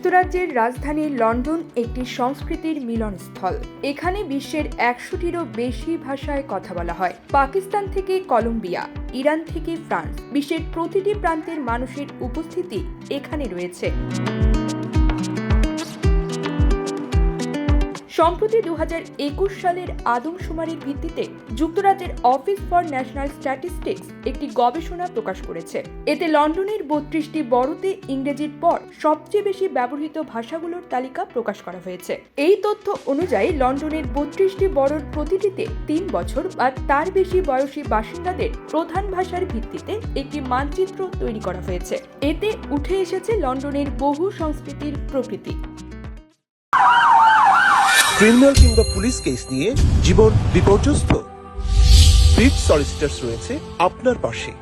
যুক্তরাজ্যের রাজধানী লন্ডন একটি সংস্কৃতির মিলনস্থল। এখানে বিশ্বের একশোটিরও বেশি ভাষায় কথা বলা হয়। পাকিস্তান থেকে কলম্বিয়া, ইরান থেকে ফ্রান্স। বিশ্বের প্রতিটি প্রান্তের মানুষের উপস্থিতি এখানে রয়েছে। সম্প্রতি দু সালের আদমশুমারির ভিত্তিতে যুক্তরাজ্যের অফিস ফর ন্যাশনাল স্ট্যাটিস্টিক্স একটি গবেষণা প্রকাশ করেছে। এতে লন্ডনের বত্রিশটি বড়তে ইংরেজির পর সবচেয়ে বেশি ব্যবহৃত ভাষাগুলোর তালিকা প্রকাশ করা হয়েছে। এই তথ্য অনুযায়ী লন্ডনের বত্রিশটি বড়র প্রতিটিতে তিন বছর বা তার বেশি বয়সী বাসিন্দাদের প্রধান ভাষার ভিত্তিতে একটি মানচিত্র তৈরি করা হয়েছে। এতে উঠে এসেছে লন্ডনের বহু সংস্কৃতির প্রকৃতি। ক্রিমিনাল কিংবা পুলিশ কেস নিয়ে জীবন বিপর্যস্ত। বিট সলিসিটার্স রয়েছে আপনার পাশে।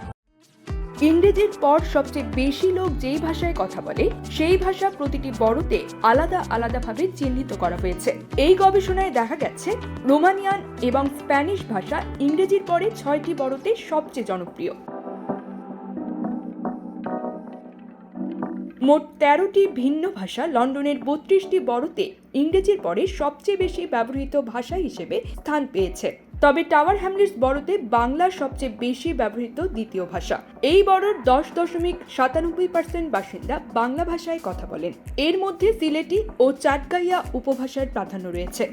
ইংরেজির পর সবচেয়ে বেশি লোক যেই ভাষায় কথা বলে, সেই ভাষা প্রতিটি বড়তে আলাদা আলাদাভাবে চিহ্নিত করা হয়েছে। এই গবেষণায় দেখা গেছে, রোমানিয়ান এবং স্প্যানিশ ভাষা ইংরেজির পরে ছয়টি বড়তে সবচেয়ে জনপ্রিয়। মোট তেরোটি ভিন্ন ভাষা লন্ডনের বত্রিশটি বড়তে ইংরেজির পরে সবচেয়ে বেশি ব্যবহৃত ভাষা হিসেবে স্থান পেয়েছে। তবে টাওয়ার হ্যামলেটস বড়তে বাংলা সবচেয়ে বেশি ব্যবহৃত দ্বিতীয় ভাষা। এই বড়র দশ দশমিক সাতানব্বই পার্সেন্ট বাসিন্দা বাংলা ভাষায় কথা বলেন। এর মধ্যে সিলেটি ও চাটগাইয়া উপভাষার প্রাধান্য রয়েছে।